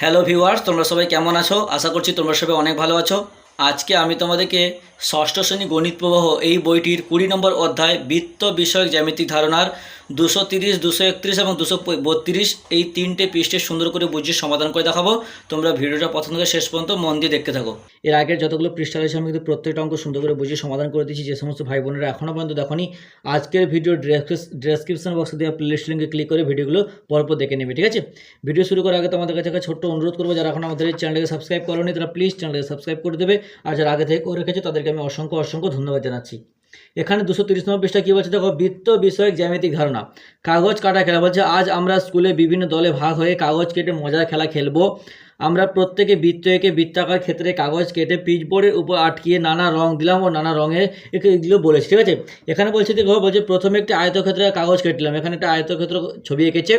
Hello viewers তোমরা সবাই কেমন আছো? আশা করছি তোমরা সবাই অনেক ভালো আছো। আজকে আমি তোমাদেরকে ষষ্ঠ শ্রেণি গণিত প্রবাহ এই বইটির কুড়ি নম্বর অধ্যায় বৃত্ত বিষয়ক জ্যামিতিক ধারণার দুশো তিরিশ, দুশো একত্রিশ এবং দুশো বত্রিশ এই তিনটে পৃষ্ঠে সুন্দর করে বুঝিয়ে সমাধান করে দেখাবো। তোমরা ভিডিওটা প্রথম থেকে শেষ পর্যন্ত মন দিয়ে দেখতে থাকো। এর আগের যতগুলো পৃষ্ঠা রয়েছে, আমি কিন্তু প্রত্যেকটা অঙ্ক সুন্দর করে বুঝিয়ে সমাধান করে দিচ্ছি যে সমস্ত ভাই বোনেরা এখনও পর্যন্ত দেখনি, আজকের ভিডিও ডেসক্রিপশন বক্সে দেওয়া প্লেলিস্ট লিঙ্কে ক্লিক করে ভিডিওগুলো পরপর দেখে নেবে, ঠিক আছে? ভিডিও শুরু করার আগে তোমাদের কাছে একটা ছোট্ট অনুরোধ করব, যারা এখন আমাদের এই চ্যানেলকে সাবস্ক্রাইব করোনি, তারা প্লিজ চ্যানেলকে সাবস্ক্রাইব করে দেবে। আর যারা আগে থেকে করে রেখেছে, তাদেরকে আমি অসংখ্য অসংখ্য ধন্যবাদ জানাচ্ছি। এখানে দুশো তিরিশ নম্বর পৃষ্ঠা কী বলছে? দেখো, বৃত্ত বিষয়ক জ্যামিতিক ধারণা। কাগজ কাটা খেলা বলছে, আজ আমরা স্কুলে বিভিন্ন দলে ভাগ হয়ে কাগজ কেটে মজার খেলা খেলব। আমরা প্রত্যেকে বৃত্ত এঁকে বৃত্তাকার ক্ষেত্রে কাগজ কেটে পিচবোর্ডের উপর আটকিয়ে নানা রং দিলাম ও নানা রঙের এগুলো বলেছি, ঠিক আছে? এখানে বলছে দেখো, বলছে, প্রথমে একটি আয়তক্ষেত্রে কাগজ কেটলাম এখানে একটা আয়তক্ষেত্র ছবি এঁকেছে।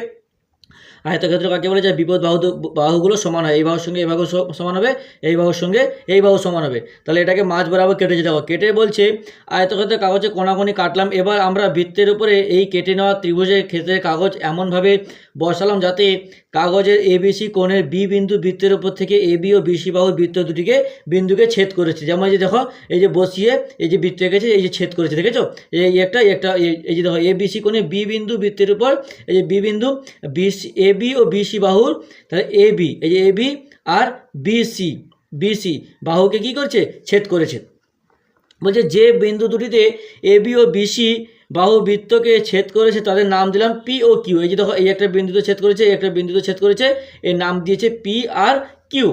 আয়তক্ষেত্র কাকে বলে? যে বিপদ বাহু বাহুগুলো সমান হয়। এই বাহুর সঙ্গে এই বাহু সমান হবে, এই বাহুর সঙ্গে এই বাহু সমান হবে। তাহলে এটাকে মাছ বরাবর কেটে যেতে হবে। কেটে বলছে আয়তক্ষেত্রে কাগজে কোনাকোনি কাটলাম, এবার আমরা বৃত্তের উপরে এই কেটে নেওয়া ত্রিভুজের ক্ষেত্রে কাগজ এমনভাবে বসালাম যাতে কাগজের এবিসি কোণের বি বিন্দু বৃত্তের উপর থেকে এ বি ও বিসি বাহুর বৃত্ত দুটিকে বিন্দুকে ছেদ করেছে। যেমন এই যে দেখো, এই যে বসিয়ে এই যে বৃত্ত এঁকেছে, এই যে ছেদ করেছে, দেখেছ? এই একটা একটা, এই- যে দেখো এ বিসি কোণে বি বিন্দু বৃত্তের উপর, এই যে বি বিন্দু বিসি বি ও বিসি বাহুর, তাহলে বি এই যে এ বি আর বিসি বিসি বাহুকে কি করছে? ছেদ করেছে। বলছে যে বিন্দু দুটিতে এ বি ও বিসি বাহু বৃত্তকে ছেদ করেছে, তাদের নাম দিলাম পি ও কিউ এই যে দেখো, এই একটা বিন্দুতে ছেদ করেছে, এই একটা বিন্দুতে ছেদ করেছে, এর নাম দিয়েছে পি আর কিউ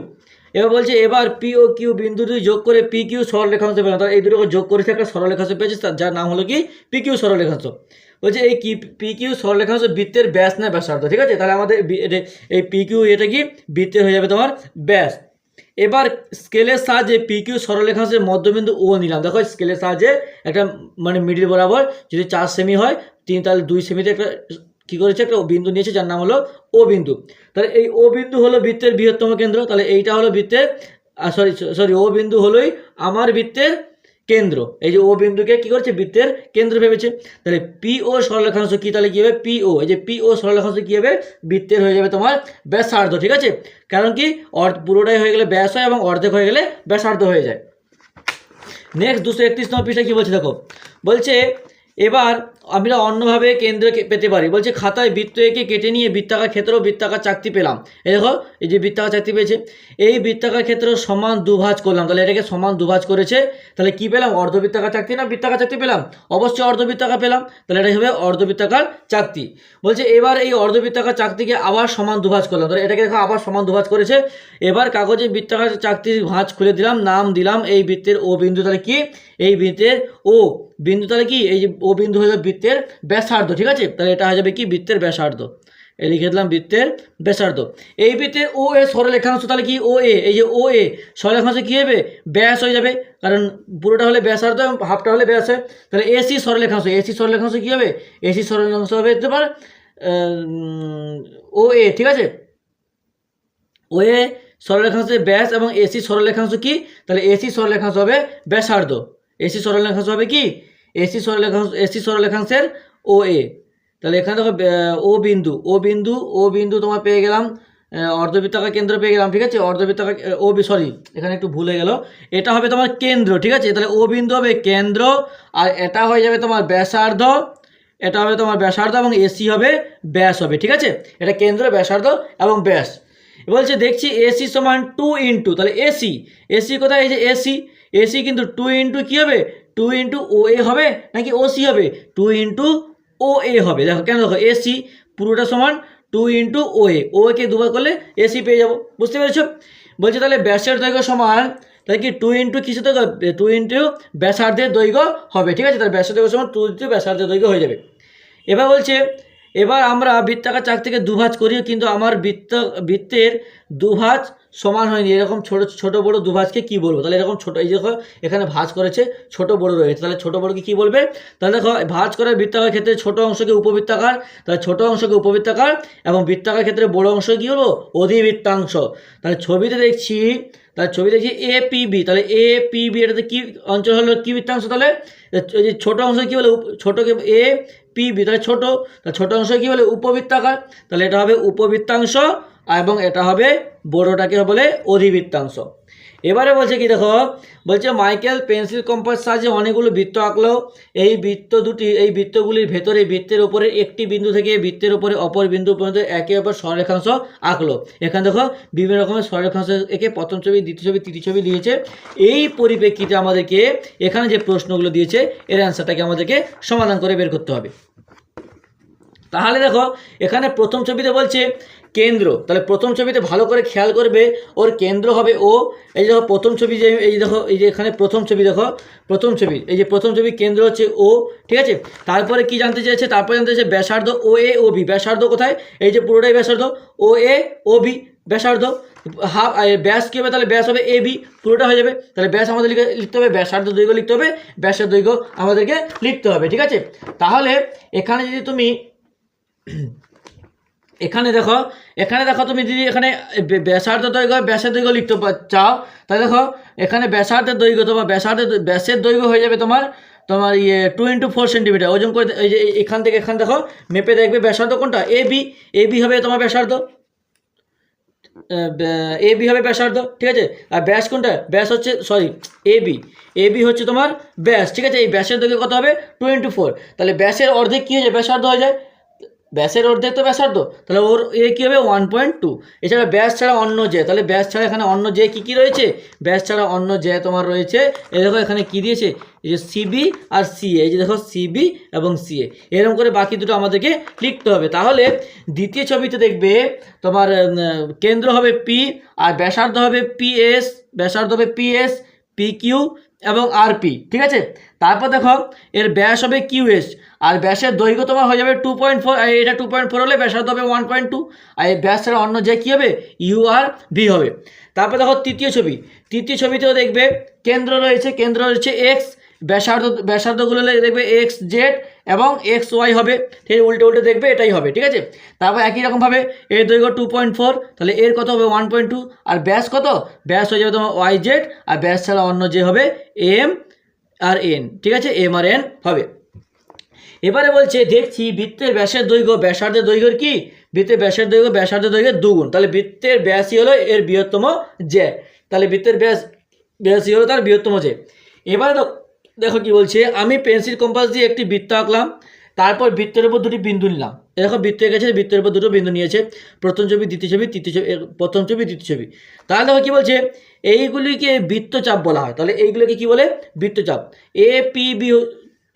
এবার বলছে, এবার পি ও কিউ বিন্দু দুটি যোগ করে পি কিউ সরলরেখাংশ পেলাম। তাহলে এই দুটোকে যোগ করেছে একটা সরলরেখাংশ পেয়েছে যার নাম হলো কি? পি কিউ সরলরেখাংশ। বলছে, এই কি পি কিউ সরলরেখাংশ বৃত্তের ব্যাস না ব্যাসার্ধ, ঠিক আছে? তাহলে আমাদের এই পি কিউ এটা কি? বৃত্তের হয়ে যাবে তোমার ব্যাস। এবার স্কেলের সাহায্যে পি কিউ সরলরেখাংশের মধ্যবিন্দু ও নিলাম। দেখো স্কেলের সাহায্যে একটা মানে মিডিল বরাবর যদি চার সেমি হয়, তিন তাহলে দুই সেমিতে একটা, কী করেছে একটা বিন্দু নিয়েছে, যার নাম হলো ও বিন্দু। তাহলে এই ও বিন্দু হলো বৃত্তের বৃহত্তম কেন্দ্র, তাহলে এইটা হলো বৃত্তের সরি সরি ও বিন্দু হলোই আমার বৃত্তের কেন্দ্র। এই যে ও বিন্দুকে কি করছে? বৃত্তের কেন্দ্র ভেবেছে। তাহলে পি ও সরলরেখাংশ কি? তাহলে কী হবে? পি ও এই যে পি ও সরলরেখাংশ কী হবে? বৃত্তের হয়ে যাবে তোমার ব্যাসার্ধ, ঠিক আছে? কারণ কি? অর্ধ, পুরোটাই হয়ে গেলে ব্যাস হয় এবং অর্ধেক হয়ে গেলে ব্যাসার্ধ হয়ে যায়। নেক্সট দুশো একত্রিশ নম্বর পৃষ্ঠা কী বলছে দেখো? বলছে এবার আমরা অন্যভাবে কেন্দ্রকে পেতে পারি। বলছে, খাতায় বৃত্ত এঁকে কেটে নিয়ে বৃত্তাকার ক্ষেত্র বৃত্তাকার চাকতি পেলাম। এই দেখো, এই যে বৃত্তাকার চাকতি পেয়েছে। এই বৃত্তাকার ক্ষেত্র সমান দুভাজ করলাম। তাহলে এটাকে সমান দুভাজ করেছে। তাহলে কি পেলাম? অর্ধবৃত্তাকার চাকতি না বৃত্তাকার চাকতি পেলাম? অবশ্যই অর্ধবৃত্তাকার পেলাম। তাহলে এটা হবে অর্ধবৃত্তাকার চাকতি। বলছে, এবার এই অর্ধবৃত্তাকার চাকতিকে আবার সমান দুভাজ করলাম। তাহলে এটাকে দেখো, আবার সমান দুভাজ করেছে। এবার কাগজে বৃত্তাকার চাকতির ভাঁজ খুলে দিলাম, নাম দিলাম এই বৃত্তের ও বিন্দু। তাহলে কি? এই বৃত্তের ও। বিন্দু তাহলে কি? এই যে ও বিন্দু হয়ে যাবে বৃত্তের ব্যাসার্ধ, ঠিক আছে? তাহলে এটা হয়ে যাবে কি? বৃত্তের ব্যাসার্ধ। এই লিখে দিলাম বৃত্তের ব্যাসার্ধ। এই বৃত্তের ও এ সরলরেখাংশ তাহলে কি? ও এ। এই যে ও এ সরলরেখাংশ কী হবে? ব্যাস হয়ে যাবে। কারণ পুরোটা হলে ব্যাসার্ধ এবং হাফটা হলে ব্যাস হয়। তাহলে এসি সরলরেখাংশ এসি সরলরেখাংশ কী হবে? এসি সরলরেখাংশ হবে তোমার ও এ, ঠিক আছে? ও এ সরলরেখাংশের ব্যাস এবং এসি সরলরেখাংশ কি? তাহলে এসি সরলরেখাংশ হবে ব্যাসার্ধ। এসি সরলরেখাংশ হবে কি? এসি সরলরেখাংশ এসি সরলরেখাংশের ও এ তাহলে এখানে দেখো ও বিন্দু ও বিন্দু ও বিন্দু তোমার পেয়ে গেলাম অর্ধবৃত্তাকার কেন্দ্র পেয়ে গেলাম, ঠিক আছে? অর্ধবৃত্তাকার ও সরি এখানে একটু ভুল গেল। এটা হবে তোমার কেন্দ্র, ঠিক আছে? তাহলে ও বিন্দু হবে কেন্দ্র, আর এটা হয়ে যাবে তোমার ব্যাসার্ধ, এটা হবে তোমার ব্যাসার্ধ এবং এসি হবে ব্যাস হবে, ঠিক আছে? এটা কেন্দ্র, ব্যাসার্ধ এবং ব্যাস। বলছে, দেখছি এসি সমান টু ইন্টু তাহলে এসি এসি কোথায়? এই যে এসি এসি কিন্তু টু ইন্টু কী হবে? টু ইন্টু ও এ হবে নাকি ও সি হবে? টু ইন্টু ও এ হবে। দেখো, কেন দেখো এসি পুরোটা সমান টু ইন্টু ও এ ও কে দুবার করলে এসি পেয়ে যাব। বুঝতে পেরেছ? বলছে তাহলে ব্যাসের দৈর্ঘ্য সমান, তাহলে কি টু ইন্টু কিসের দৈর্ঘ্য? টু ইন্টু ব্যাসার্ধের দৈর্ঘ্য হবে। ঠিক আছে? তাহলে ব্যাসের দৈর্ঘ্য সমান টু ইন্টু ব্যাসার্ধের দৈর্ঘ্য হয়ে যাবে। এবার বলছে এবার আমরা বৃত্তাকার চাক থেকে দুভাজ করি কিন্তু আমার বৃত্ত, বৃত্তের দুভাজ সমান হয়নি। এরকম ছোট ছোট বড় দুভাজকে কি বলব? তাহলে এরকম ছোট, এই দেখো, এখানে ভাজ করেছে ছোট বড় রয়েছে। তাহলে ছোট বড়কে কি বলবে? তাহলে দেখো, ভাঁজ করে বৃত্তাকার ক্ষেত্রে ছোট অংশকে উপবৃত্তাকার, তাহলে ছোট অংশকে উপবৃত্তাকার এবং বৃত্তাকার ক্ষেত্রে বড় অংশ কি বলব? অধিবৃত্তাংশ। তাহলে ছবিতে দেখছি, তাহলে ছবি দেখছি এ পি বি তাহলে এ পি বি এটাতে কি অঞ্চল হলো? কি বৃত্তাংশ তাহলে? ছোট অংশ কি বলে? ছোটকে এ পি তাহলে ছোট তাহলে ছোট অংশ কি বলে? উপবৃত্তাকার। তাহলে এটা হবে উপবৃত্তাংশ এবং এটা হবে বড়োটাকে বলে অধিবৃত্তাংশ। এবারে বলছে কি দেখো, বলছে মাইকেল পেন্সিল কম্পাস সাহায্যে অনেকগুলো বৃত্ত আঁকলো। এই বৃত্ত দুটি, এই বৃত্তগুলির ভেতরে বৃত্তের উপরে একটি বিন্দু থেকে বৃত্তের উপরে অপর বিন্দু পর্যন্ত একে অপর সররেখাংশ আঁকলো। এখানে দেখো বিভিন্ন রকমের সররেখাংশ একে প্রথম ছবি, দ্বিতীয় ছবি, তৃতীয় ছবি দিয়েছে। এই পরিপ্রেক্ষিতে আমাদেরকে এখানে যে প্রশ্নগুলো দিয়েছে, এর অ্যান্সারটাকে আমাদেরকে সমাধান করে বের করতে হবে। তাহলে দেখো, এখানে প্রথম ছবিতে বলছে কেন্দ্র। তাহলে প্রথম ছবিতে ভালো করে খেয়াল করবে, ওর কেন্দ্র হবে ও। এই দেখো, প্রথম ছবি যে, এই দেখো, এই যে এখানে প্রথম ছবি দেখো, প্রথম ছবি। এই যে প্রথম ছবি কেন্দ্র হচ্ছে ও, ঠিক আছে? তারপরে কি জানতে চেয়েছে? তারপরে জানতে চেয়েছে ব্যাসার্ধ ও এ ও বি। ব্যাসার্ধ কোথায়? এই যে পুরোটাই ব্যাসার্ধ, ও এ, ও বি, ব্যাসার্ধ। হাফ ব্যাস কী হবে? তাহলে ব্যাস হবে এ বি, পুরোটা হয়ে যাবে। তাহলে ব্যাস আমাদের লিখে, লিখতে হবে, ব্যাসার্ধ দৈর্ঘ্য লিখতে হবে ব্যাসের দৈর্ঘ্য আমাদেরকে লিখতে হবে, ঠিক আছে? তাহলে এখানে যদি তুমি এখানে দেখো এখানে দেখো তুমি যদি এখানে ব্যাসার্ধ দৈর্ঘ্য, ব্যাসের দৈর্ঘ্য লিখতে চাও, তাহলে দেখো, এখানে ব্যাসার্ধের দৈর্ঘ্য তোমার ব্যাসার্ধের ব্যাসের দৈর্ঘ্য হয়ে যাবে তোমার তোমার ইয়ে টু ইন্টু ফোর সেন্টিমিটার ওজন করে এই যে এখান থেকে এখান দেখো, মেপে দেখবে ব্যাসার্ধ কোনটা? এ বি এ বি হবে তোমার ব্যাসার্ধ। এ বি হবে ব্যাসার্ধ, ঠিক আছে? আর ব্যাস কোনটা? ব্যাস হচ্ছে sorry A B A B হচ্ছে তোমার ব্যাস, ঠিক আছে? এই ব্যাসের দৈর্ঘ্য কত হবে? টু ইন্টু ফোর তাহলে ব্যাসের অর্ধেক কী হয়ে যায়? ব্যাসার্ধ হয়ে যায়। ব্যাসের অর্ধেক তো ব্যাসার্ধ। তাহলে ওর এ কী হবে? ওয়ান পয়েন্ট টু এছাড়া ব্যাস ছাড়া অন্য যে তাহলে ব্যাস ছাড়া এখানে অন্য যে কী কী রয়েছে? ব্যাস ছাড়া অন্য যে তোমার রয়েছে। এই দেখো এখানে কী দিয়েছে? এই যে সিবি আর সিএ এই যে দেখো সিবি এবং সিএ এরকম করে বাকি দুটো আমাদেরকে লিখতে হবে। তাহলে দ্বিতীয় ছবিতে দেখবে তোমার কেন্দ্র হবে পি আর ব্যাসার্ধ হবে পিএস ব্যাসার্ধ হবে পিএস পি কিউ এবং আর পি ঠিক আছে? তারপর দেখো, এর ব্যাস হবে কিউএস আর ব্যাসের দৈর্ঘ্য তোমার হয়ে যাবে টু পয়েন্ট ফোর এটা টু পয়েন্ট ফোর হলে ব্যাসার্ধ হবে ওয়ান পয়েন্ট টু আর এই ব্যাস ছাড়া অন্য যে কী হবে? ইউ আর ভি হবে। তারপর দেখো তৃতীয় ছবি, তৃতীয় ছবিতেও দেখবে কেন্দ্র রয়েছে কেন্দ্র রয়েছে এক্স ব্যাসার্ধ, ব্যাসার্ধগুলো দেখবে এক্স জেড এবং এক্স ওয়াই হবে, ঠিক উল্টে উল্টে দেখবে এটাই হবে, ঠিক আছে? তারপর একই রকমভাবে এর দৈর্ঘ্য টু পয়েন্ট ফোর তাহলে এর কত হবে? ওয়ান পয়েন্ট টু আর ব্যাস কত? ব্যাস হয়ে যাবে তোমার ওয়াই জেড আর ব্যাস ছাড়া অন্য যে হবে এম আর এন ঠিক আছে? এম আর এন হবে। এবারে বলছে, দেখছি বৃত্তের ব্যাসের দৈর্ঘ্য, ব্যাসার্ধের দৈর্ঘ্যের কি? বৃত্তের ব্যাসের দৈর্ঘ্য, ব্যাসার্ধের দৈর্ঘ্যের দুগুণ। তাহলে বৃত্তের ব্যাসই হলো এর বৃহত্তম যে তাহলে বৃত্তের ব্যাস, ব্যাসই হলো তার বৃহত্তম যে এবারে দেখো কি বলছে, আমি পেন্সিল কম্পাস দিয়ে একটি বৃত্ত আঁকলাম, তারপর বৃত্তের উপর দুটি বিন্দু নিলাম। দেখো, বৃত্ত গেছে বৃত্তের উপর দুটো বিন্দু নিয়েছে, প্রথম ছবি, দ্বিতীয় ছবি, তৃতীয় ছবি প্রথম ছবি, দ্বিতীয় ছবি। তাহলে দেখো কী বলছে, এইগুলিকে বৃত্তচাপ বলা হয়। তাহলে এইগুলোকে কি বলে? বৃত্তচাপ A, P, B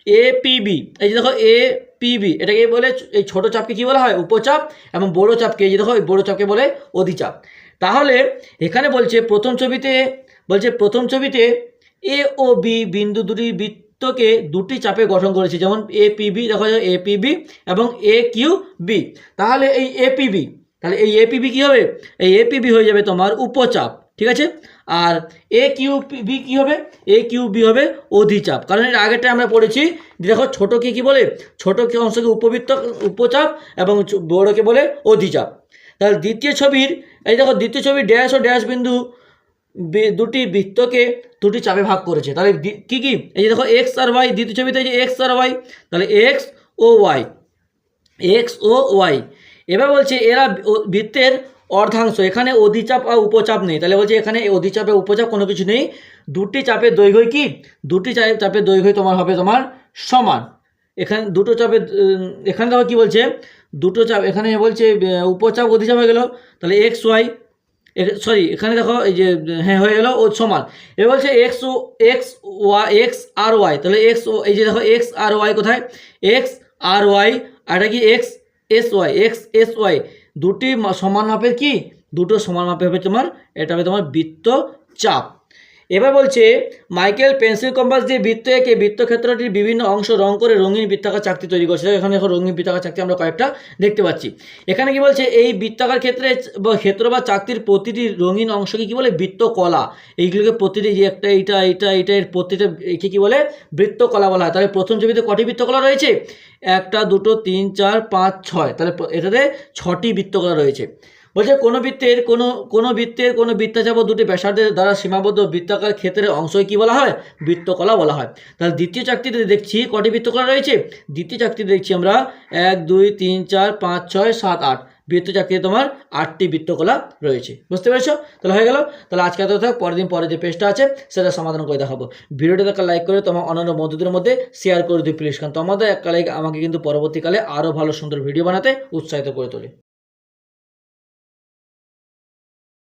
A, P, B. এই যে দেখো, এ, পি, বি, এটাকে বলে? এই ছোটো চাপকে কী বলা হয়? উপচাপ এবং বড় চাপকে, এই যে দেখো, এই বড় চাপকে বলে অধিচাপ। তাহলে এখানে বলছে, প্রথম ছবিতে, বলছে, প্রথম ছবিতে এ ও বি বিন্দু দুটি বৃত্তকে দুটি চাপে গঠন করেছে। যেমন এ দেখো এ পি বি এবং এ কিউ বি তাহলে এই এ তাহলে এই এ কী হবে? এই এ হয়ে যাবে তোমার উপচাপ, ঠিক আছে? আর এ কিউ বি কী হবে? এ কিউ বি হবে অধিচাপ। কারণ এর আগেরটা আমরা পড়েছি দেখো ছোটোকে কী বলে? ছোটো কি অংশকে উপবৃত্ত, উপচাপ এবং বড়োকে বলে অধিচাপ। তাহলে দ্বিতীয় ছবির, এই দেখো দ্বিতীয় ছবির ড্যাশ ও ড্যাশ বিন্দু দুটি বৃত্তকে দুটি চাপে ভাগ করেছে। তাহলে কি কি? এই যে দেখো এক্স আর ওয়াই দ্বিতীয় ছবিতে যে এক্স আর ওয়াই তাহলে এক্স ও ওয়াই এক্স ও ওয়াই এবার বলছে এরা বৃত্তের অর্ধাংশ এখানে অধিচাপ আর উপচাপ নেই। তাহলে বলছে এখানে অধিচাপে উপচাপ কোনো কিছু নেই। দুটি চাপের দৈর্ঘ্য কি? দুটি চাপের দৈর্ঘ্য তোমার হবে তোমার সমান। এখানে দুটো উম, এখানে দেখো কি বলছে? দুটো চাপ এখানে বলছে উপচাপ অধিচাপ হয়ে গেল। তাহলে এক্স ওয়াই সরি এখানে দেখো এই যে হ্যাঁ হয়ে গেল, ও সমান। এবার বলছে এক্স ও এক্স ওয়া এক্স আর ওয়াই তাহলে এক্স ও, এই যে দেখো এক্স আর ওয়াই কোথায়? এক্স আর ওয়াই আর এটা কি X S Y X S Y দুটি সমান মাপের কি? দুটো সমান মাপের হবে তোমার, এটা হবে তোমার বৃত্ত চাপ এবার বলছে, মাইকেল পেন্সিল কম্পাস দিয়ে বৃত্ত এঁকে বৃত্তক্ষেত্রটির বিভিন্ন অংশ রং করে রঙিন বৃত্তাকার চাকতি তৈরি করছে। এখানে এখন রঙিন বৃত্তাকার চাকতি আমরা কয়েকটা দেখতে পাচ্ছি। এখানে কি বলছে, এই বৃত্তাকার ক্ষেত্রে ক্ষেত্র বা চাকতির প্রতিটি রঙিন অংশকে কি বলে? বৃত্তকলা। এইগুলোকে প্রতিটি যে একটা এইটা এইটা এইটা, এর প্রতিটা একে কি বলে? বৃত্তকলা বলা হয়। তাহলে প্রথম ছবিতে কটি বৃত্তকলা রয়েছে? একটা, দুটো, তিন, চার, পাঁচ, ছয়। তাহলে এটাতে ছটি বৃত্তকলা রয়েছে। বলছে কোনো বৃত্তের, কোনো কোনো বৃত্তের, কোনো বৃত্তাচাপ দুটি ব্যাসার্ধের দ্বারা সীমাবদ্ধ বৃত্তাকার ক্ষেত্রের অংশই কী বলা হয়? বৃত্তকলা বলা হয়। তাহলে দ্বিতীয় চাকরিতে দেখছি কটি বৃত্তকলা রয়েছে? দ্বিতীয় চাকরিতে দেখছি আমরা এক, দুই, তিন, চার, পাঁচ, ছয়, সাত, আট। বৃত্ত চাকরিতে তোমার আটটি বৃত্তকলা রয়েছে। বুঝতে পেরেছ? তাহলে হয়ে গেল। তাহলে আজকে এত থাক, পরের দিন পরে যে পেজটা আছে, সেটা সমাধান করে দেখাবো। ভিডিওটা দেখা লাইক করে তোমার অন্যান্য বন্ধুদের মধ্যে শেয়ার করে দিও প্লিজ কারণ তোমাদের একটা লাইক আমাকে কিন্তু পরবর্তীকালে আরও ভালো সুন্দর ভিডিও বানাতে উৎসাহিত করে তোলে।